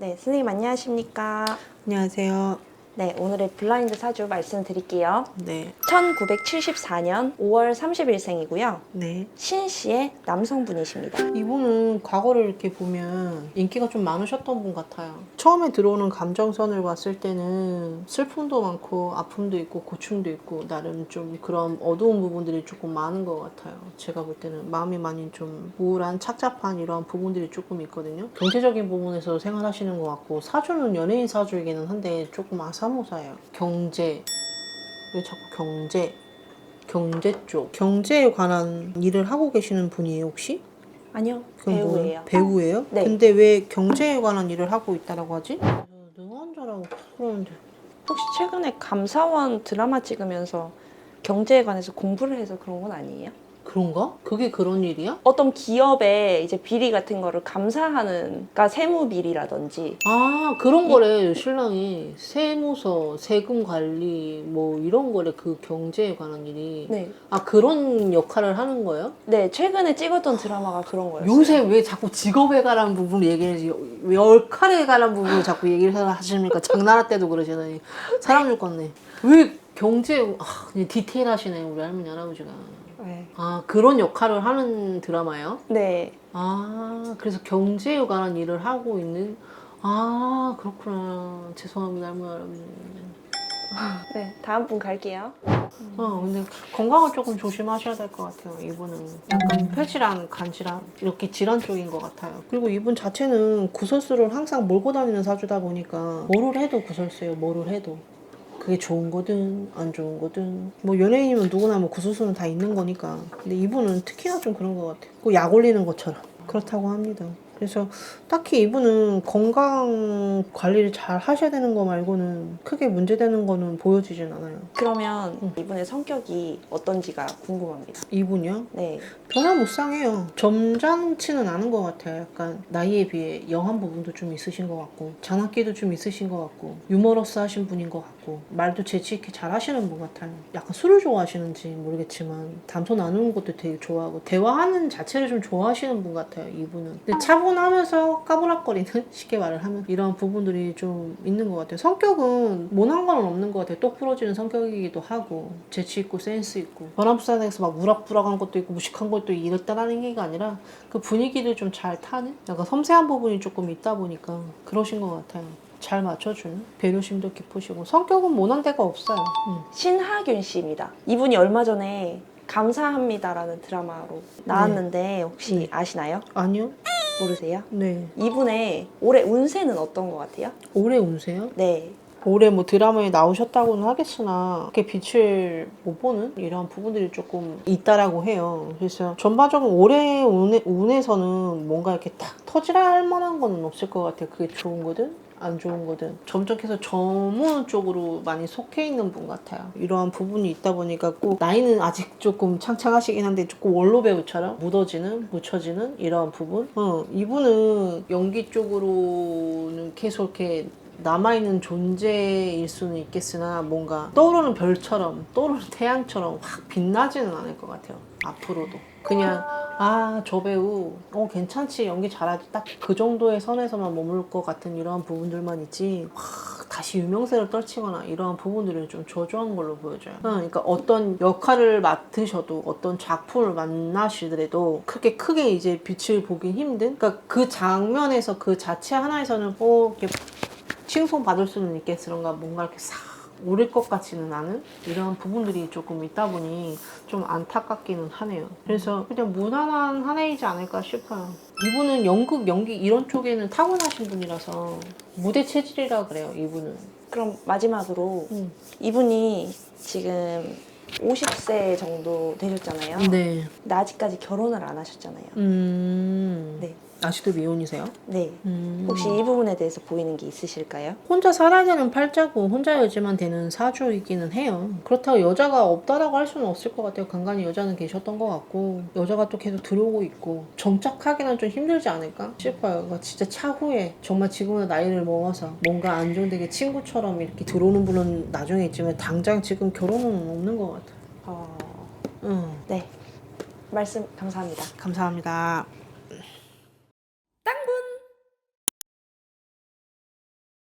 네, 선생님 안녕하십니까? 안녕하세요. 네, 오늘의 블라인드 사주 말씀드릴게요. 네, 1974년 5월 30일생이고요. 네. 신시의 남성분이십니다. 이분은 과거를 이렇게 보면 인기가 좀 많으셨던 분 같아요. 처음에 들어오는 감정선을 봤을 때는 슬픔도 많고 아픔도 있고 고충도 있고 나름 좀 그런 어두운 부분들이 조금 많은 것 같아요. 제가 볼 때는 마음이 많이 좀 우울한 착잡한 이러한 부분들이 조금 있거든요. 경제적인 부분에서 생활하시는 것 같고 사주는 연예인 사주이기는 한데 조금 아사 모사예요. 경제 왜 자꾸 경제 경제 쪽 경제에 관한 일을 하고 계시는 분이에요 혹시? 아니요, 뭐예요? 배우예요. 배우예요? 네. 근데 왜 경제에 관한 일을 하고 있다라고 하지? 능한자라고 그러는데 혹시 최근에 감사원 드라마 찍으면서 경제에 관해서 공부를 해서 그런 건 아니에요? 그런가? 그게 그런 일이야? 어떤 기업의 이제 비리 같은 거를 감사하는, 그러니까 세무 비리라든지 아 그런 거래 신랑이 세무서 세금 관리 뭐 이런 거래 그 경제에 관한 일이 네, 아 그런 역할을 하는 거예요? 네 최근에 찍었던 드라마가 그런 거였어요. 요새 왜 자꾸 직업에 관한 부분을 얘기해야지 왜 역할에 관한 부분을 자꾸 얘기를 하십니까? 장난할 때도 그러시더니 사람 죽겠네 왜 경제 아, 그냥 디테일하시네 우리 할머니 할아버지가. 네. 아 그런 역할을 하는 드라마예요? 네, 아 그래서 경제에 관한 일을 하고 있는 아 그렇구나. 죄송합니다 할머니 할아버지. 네 다음 분 갈게요. 어 근데 건강을 조금 조심하셔야 될 것 같아요 이분은. 약간 폐질환 간질환 이렇게 질환 쪽인 것 같아요. 그리고 이분 자체는 구설수를 항상 몰고 다니는 사주다 보니까 뭐를 해도 구설수예요 뭐를 해도 그게 좋은 거든 안 좋은 거든. 뭐 연예인이면 누구나 뭐 구설수는 다 있는 거니까. 근데 이분은 특히나 좀 그런 것 같아요 그약 올리는 것처럼. 그렇다고 합니다. 그래서 딱히 이분은 건강 관리를 잘 하셔야 되는 거 말고는 크게 문제되는 거는 보여지진 않아요. 그러면 음. 이분의 성격이 어떤지가 궁금합니다. 이분이요? 네, 변화무쌍해요. 점잖지는 않은 것 같아요. 약간 나이에 비해 영한 부분도 좀 있으신 것 같고 장난기도 좀 있으신 것 같고 유머러스 하신 분인 것 같고 말도 재치 있게 잘 하시는 분 같아요. 약간 술을 좋아하시는지 모르겠지만 담소 나누는 것도 되게 좋아하고 대화하는 자체를 좀 좋아하시는 분 같아요. 이분은. 근데 차분하면서 까불락거리는 쉽게 말을 하면 이런 부분들이 좀 있는 것 같아요. 성격은 모난 건 없는 것 같아요. 똑 부러지는 성격이기도 하고 재치 있고 센스 있고 변화무쌍해서 막 우락부락한 것도 있고 무식한 것도 이랬다라는 얘기가 아니라 그 분위기를 좀 잘 타는 약간 섬세한 부분이 조금 있다 보니까 그러신 것 같아요. 잘 맞춰주는 배려심도 깊으시고 성격은 모난 데가 없어요. 음. 신하균 씨입니다. 이분이 얼마 전에 감사합니다라는 드라마로 나왔는데 혹시 네. 아시나요? 아니요? 모르세요? 네. 이분의 올해 운세는 어떤 것 같아요? 올해 운세요? 네, 올해 뭐 드라마에 나오셨다고는 하겠으나 그렇게 빛을 못 보는 이런 부분들이 조금 있다라고 해요. 그래서 전반적으로 올해 운에, 운에서는 뭔가 이렇게 탁 터지랄 만한 거는 없을 것 같아요. 그게 좋은 거든 안 좋은 거든 점적해서 전문 쪽으로 많이 속해 있는 분 같아요. 이러한 부분이 있다 보니까 꼭 나이는 아직 조금 창창하시긴 한데 조금 원로 배우처럼 묻어지는 묻혀지는 이러한 부분. 어, 이분은 연기 쪽으로는 계속 이렇게 남아있는 존재일 수는 있겠으나 뭔가 떠오르는 별처럼 떠오르는 태양처럼 확 빛나지는 않을 것 같아요 앞으로도. 그냥 아 저 배우 어 괜찮지 연기 잘하지. 딱 그 정도의 선에서만 머물 것 같은 이러한 부분들만 있지 확 다시 유명세를 떨치거나 이러한 부분들은 좀 저조한 걸로 보여져요. 어, 그러니까 어떤 역할을 맡으셔도 어떤 작품을 만나시더라도 크게 크게 이제 빛을 보긴 힘든 그러니까 그 장면에서 그 자체 하나에서는 어 이렇게 칭송 받을 수는 있겠으런가 뭔가 이렇게 싹 오를 것 같지는 않은 이런 부분들이 조금 있다 보니 좀 안타깝기는 하네요. 그래서 그냥 무난한 한 해이지 않을까 싶어요. 이분은 연극, 연기 이런 쪽에는 타고나신 분이라서 무대 체질이라 그래요. 이분은. 그럼 마지막으로 음. 이분이 지금 50세 정도 되셨잖아요. 네. 근데 아직까지 결혼을 안 하셨잖아요. 음. 네. 아직도 미혼이세요? 네. 음. 혹시 이 부분에 대해서 보이는 게 있으실까요? 혼자 살아야 되는 팔자고 혼자 여지만 되는 사주이기는 해요. 그렇다고 여자가 없다라고 할 수는 없을 것 같아요. 간간히 여자는 계셨던 것 같고 여자가 또 계속 들어오고 있고 정착하기는 좀 힘들지 않을까 싶어요. 그러니까 진짜 차후에 정말 지금은 나이를 먹어서 뭔가 안정되게 친구처럼 이렇게 들어오는 분은 나중에 있지만 당장 지금 결혼은 없는 것 같아요. 어... 응, 네. 말씀 감사합니다. 감사합니다.